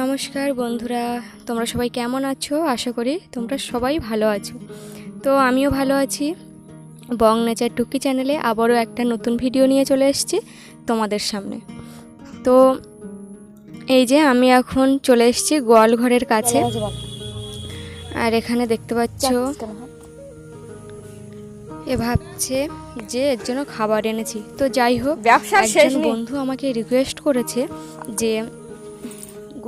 নমস্কার বন্ধুরা তোমরা সবাই কেমন আছো? আশা করি তোমরা সবাই ভালো আছো। তো আমিও ভালো আছি। বং নেচার টুকি চ্যানেলে আবারও একটা নতুন ভিডিও নিয়ে চলে এসেছি তোমাদের সামনে। তো এই যে আমি এখন চলে এসেছি গোয়াল ঘরের কাছে। আর এখানে দেখতে পাচ্ছ এ ভাবছে যে এর জন্য খাবার এনেছি। তো যাই হোক একজন বন্ধু আমাকে রিকোয়েস্ট করেছে যে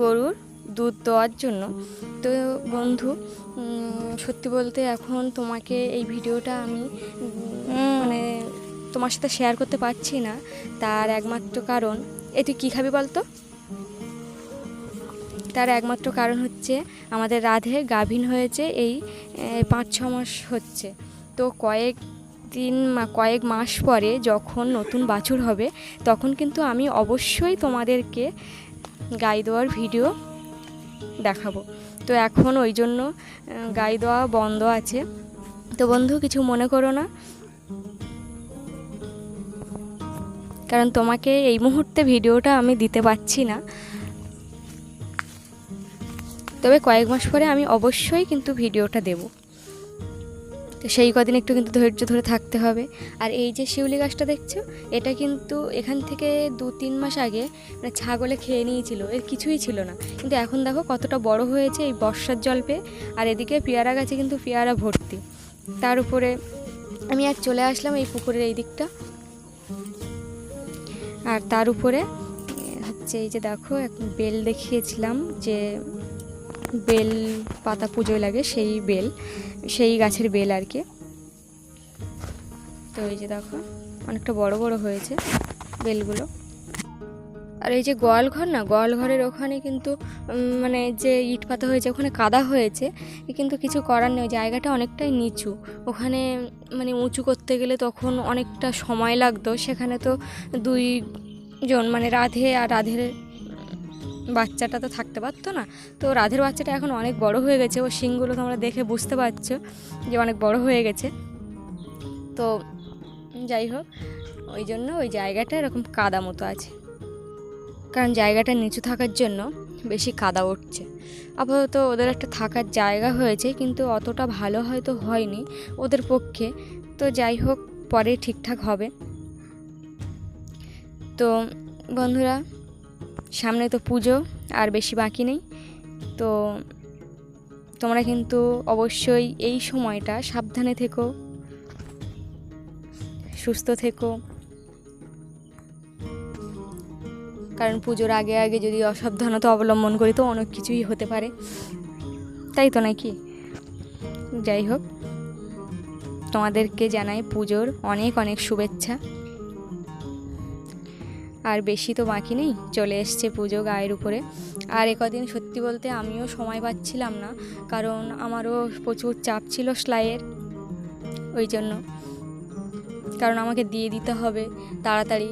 গরুর দুধ দেওয়ার জন্য। তো বন্ধু সত্যি বলতে এখন তোমাকে এই ভিডিওটা আমি মানে তোমার সাথে শেয়ার করতে পারছি না। তার একমাত্র কারণ এ তুই কী খাবি বলতো? তার একমাত্র কারণ হচ্ছে, আমাদের রাধে গাভিন হয়েছে এই পাঁচ ছ মাস হচ্ছে। তো কয়েক দিন কয়েক মাস পরে যখন নতুন বাছুর হবে, তখন কিন্তু আমি অবশ্যই তোমাদেরকে গাই দেওয়ার ভিডিও দেখাবো। তো এখন ওই জন্য গাই দেওয়া বন্ধ আছে। তো বন্ধু, কিছু মনে করো না? কারণ তোমাকে এই মুহূর্তে ভিডিওটা আমি দিতে পারছি না। তবে কয়েক মাস পরে আমি অবশ্যই কিন্তু ভিডিওটা দেব। তো সেই কদিন একটু কিন্তু ধৈর্য ধরে থাকতে হবে। আর এই যে শিউলি গাছটা দেখছ, এটা কিন্তু এখান থেকে দু তিন মাস আগে মানে ছাগলে খেয়ে নিয়েছিল, এর কিছুই ছিল না। কিন্তু এখন দেখো কতটা বড় হয়েছে এই বর্ষার জল পেয়ে, আর এদিকে পেয়ারা গাছে কিন্তু পেয়ারা ভর্তি। তার উপরে আমি আর চলে আসলাম এই পুকুরের এই দিকটা। আর তার উপরে হচ্ছে এই যে দেখো, এক বেল দেখিয়েছিলাম যে বেল পাতা পুজোয় লাগে, সেই বেল। সেই গাছের বেল আর কি। তো এই যে দেখো, অনেকটা বড় বড় হয়েছে বেলগুলো। আর এই যে গোয়াল ঘর না গোয়াল ঘরের ওখানে কিন্তু মানে যে ইট পাতা হয়েছে, ওখানে কাদা হয়েছে, কিন্তু কিছু করার নেই, জায়গাটা অনেকটাই নিচু। ওখানে মানে উঁচু করতে গেলে তখন অনেকটা সময় লাগতো, সেখানে তো দুই জন মানে রাধে আর রাধের বাচ্চাটা তো থাকতে পারতো না। তো রাধের বাচ্চাটা এখন অনেক বড় হয়ে গেছে। ও শিংগুলো তোমরা দেখে বুঝতে পারছ যে অনেক বড় হয়ে গেছে। তো যাই হোক, ওই জন্য ওই জায়গাটা এরকম কাদা মতো আছে। কারণ জায়গাটা নিচু থাকার জন্য বেশি কাদা উঠছে। আপাতত ওদের একটা থাকার জায়গা হয়েছে, কিন্তু অতটা ভালো হয়তো হয়নি ওদের পক্ষে। তো যাই হোক, পরে ঠিকঠাক হবে। তো বন্ধুরা সামনে তো পুজো, আর বেশি বাকি নেই। তো তোমরা কিন্তু অবশ্যই এই সময়টা সাবধানে থেকো, সুস্থ থেকো। কারণ পুজোর আগে আগে যদি অসাবধানতা অবলম্বন করি তো অনেক কিছুই হতে পারে। তাই তো নাকি? যাই হোক, তোমাদেরকে জানাই পুজোর অনেক অনেক শুভেচ্ছা। আর বেশি তো বাকি নেই, চলে এসছে পুজো গায়ের উপরে। আর একদিন কদিন সত্যি বলতে আমিও সময় পাচ্ছিলাম না, কারণ আমারও প্রচুর চাপ ছিল সেলাইয়ের, ওই জন্য। কারণ আমাকে দিয়ে দিতে হবে তাড়াতাড়ি।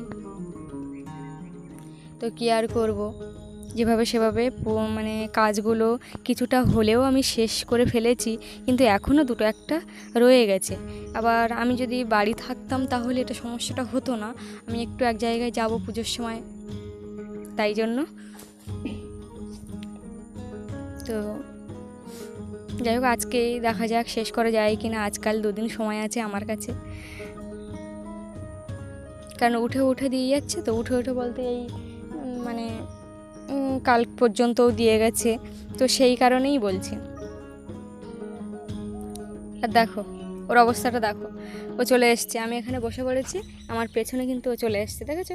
তো কী আর করব? যেভাবে সেভাবে মানে কাজগুলো কিছুটা হলেও আমি শেষ করে ফেলেছি, কিন্তু এখনও দুটো একটা রয়ে গেছে। আবার আমি যদি বাড়ি থাকতাম তাহলে এটা সমস্যাটা হতো না, আমি একটু এক জায়গায় যাব পুজোর সময়। তাই জন্য। তো যাই হোক আজকেই দেখা যাক শেষ করা যায় কি না আজকাল দুদিন সময় আছে আমার কাছে। কারণ উঠে উঠে দিয়ে যাচ্ছে তো, উঠে উঠে বলতে এই মানে কাল পর্যন্তও দিয়ে গেছে। তো সেই কারণেই বলছি। আর দেখো, ওর অবস্থাটা দেখো। ও চলে এসছে, আমি এখানে বসে পড়েছি, আমার পেছনে কিন্তু ও চলে এসছে, দেখেছ?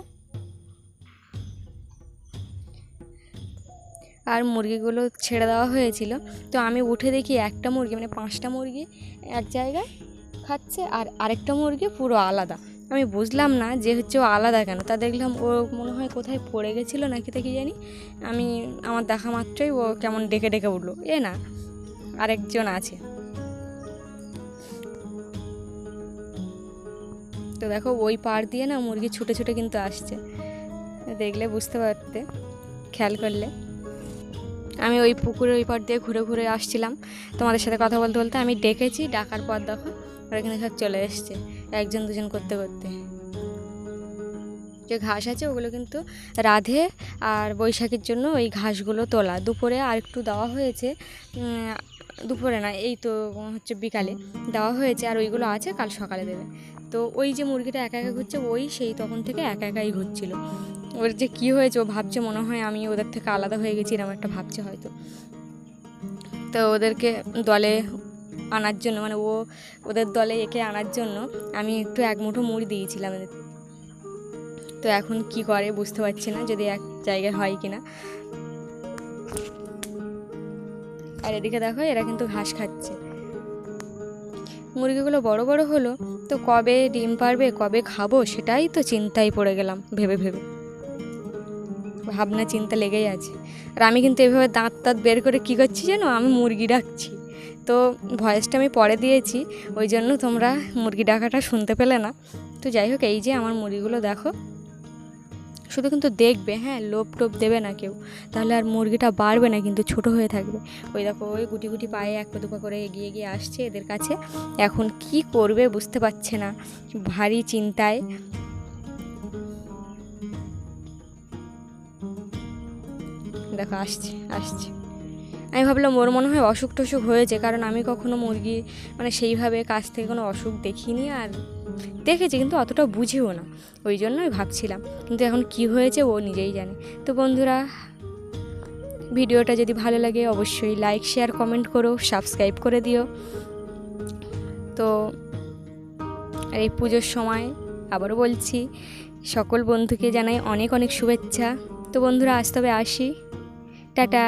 আর মুরগিগুলো ছেড়ে দেওয়া হয়েছিল। তো আমি উঠে দেখি একটা মুরগি মানে পাঁচটা মুরগি এক জায়গায় খাচ্ছে, আর আরেকটা মুরগি পুরো আলাদা। আমি বুঝলাম না যে হচ্ছে ও আলাদা কেন। তা দেখলাম ও মনে হয় কোথায় পড়ে গেছিল নাকি তা কি জানি। আমি, আমার দেখা মাত্রই ও কেমন ডেকে ডেকে উঠল। এ না, আরেকজন আছে। তো দেখো ওই পাড় দিয়ে না মুরগি ছুটে ছুটে কিন্তু আসছে। দেখলে বুঝতে পারতে, খেয়াল করলে। আমি ওই পুকুরের ওই পাড় দিয়ে ঘুরে ঘুরে আসছিলাম। তোমাদের সাথে কথা বলতে বলতে আমি ডেকেছি, ডাকার পর দেখো ওরা এখানে সব চলে এসছে। একজন, দুজন করতে করতে। যে ঘাস আছে ওগুলো কিন্তু রাধে আর বৈশাখীর জন্য ওই ঘাসগুলো তোলা। দুপুরে আর একটু দেওয়া হয়েছে দুপুরে না, এই তো হচ্ছে বিকালে দেওয়া হয়েছে আর ওইগুলো আছে, কাল সকালে দেবে। তো ওই যে মুরগিটা একা একা ঘুরছে, ওই সেই তখন থেকে একা একাই ঘুরছিল। ওর যে কী হয়েছে, ও ভাবছে মনে হয় আমি ওদের থেকে আলাদা হয়ে গেছি এরকম একটা ভাবছে হয়তো। তো ওদেরকে দলে আনার জন্য মানে ও ওদের দলে একে আনার জন্য আমি একটু এক মুঠো মুড়ি দিয়েছিলাম। তো এখন কি করে বুঝতে পারছি না যদি এক জায়গায় হয় কি না আর এদিকে দেখো এরা কিন্তু ঘাস খাচ্ছে। মুরগিগুলো বড় বড় হলো, তো কবে ডিম পারবে, কবে খাব সেটাই তো চিন্তায় পড়ে গেলাম ভেবে ভেবে। ভাবনা চিন্তা লেগেই আছে। আর আমি কিন্তু এভাবে দাঁত দাঁত বের করে কী করছি জানো? আমি মুরগি ডাকছি। তো ভয়েসটা আমি পরে দিয়েছি, ওই জন্য তোমরা মুরগি ডাকাটা শুনতে পেলে না। তো যাই হোক, এই যে আমার মুরগিগুলো দেখো। শুধু কিন্তু দেখবে হ্যাঁ লোভ টোপ দেবে না কেউ। তাহলে আর মুরগিটা বাড়বে না, কিন্তু ছোট হয়ে থাকবে। ওই দেখো, ওই গুটি গুটি পায়ে এক দুপা করে এগিয়ে এগিয়ে আসছে এদের কাছে। এখন কি করবে বুঝতে পারছে না। ভারী চিন্তায়। দেখো, আসছে আসছে। আমি ভাবলাম ওর মনে হয় অসুখ টসুখ হয়েছে, কারণ আমি কখনো মুরগি মানে সেইভাবে কাছ থেকে কোনো অসুখ দেখিনি আর দেখেছি, কিন্তু অতটা বুঝেও না। ওই জন্যই ভাবছিলাম, কিন্তু এখন কি হয়েছে ও নিজেই জানে। তো বন্ধুরা, ভিডিওটা যদি ভালো লাগে অবশ্যই লাইক শেয়ার কমেন্ট করো সাবস্ক্রাইব করে দিও। তো আর এই পুজোর সময় আবারও বলছি, সকল বন্ধুকে জানাই অনেক অনেক শুভেচ্ছা। তো বন্ধুরা, আজ তবে আসি। টাটা।